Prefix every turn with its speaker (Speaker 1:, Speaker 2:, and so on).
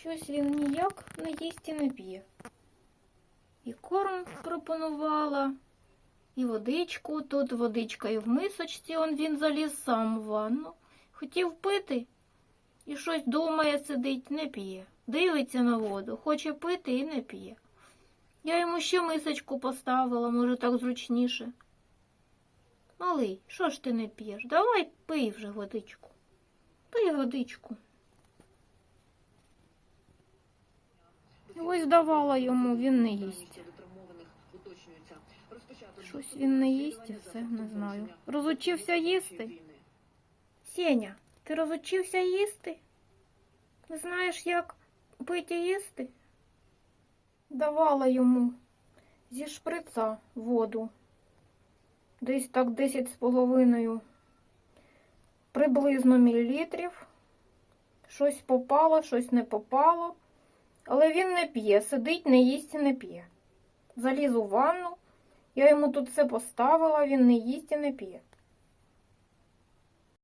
Speaker 1: Щось він ніяк не їсть і не п'є. І корм пропонувала, і водичку. Тут водичка і в мисочці, он він заліз сам в ванну. Хотів пити і щось думає, сидить, не п'є. Дивиться на воду, хоче пити і не п'є. Я йому ще мисочку поставила, може так зручніше. Малий, що ж ти не п'єш? Давай пий вже водичку. Пий водичку. Ось давала йому, він не їсть. Щось він не їсть і все, не знаю. Розучився їсти? Сеня, ти розучився їсти? Не знаєш, як пити їсти? Давала йому зі шприца воду. Десь так 10 з половиною приблизно мілілітрів. Щось попало, щось не попало. Але він не п'є, сидить, не їсть і не п'є. Заліз у ванну, я йому тут все поставила, він не їсть і не п'є.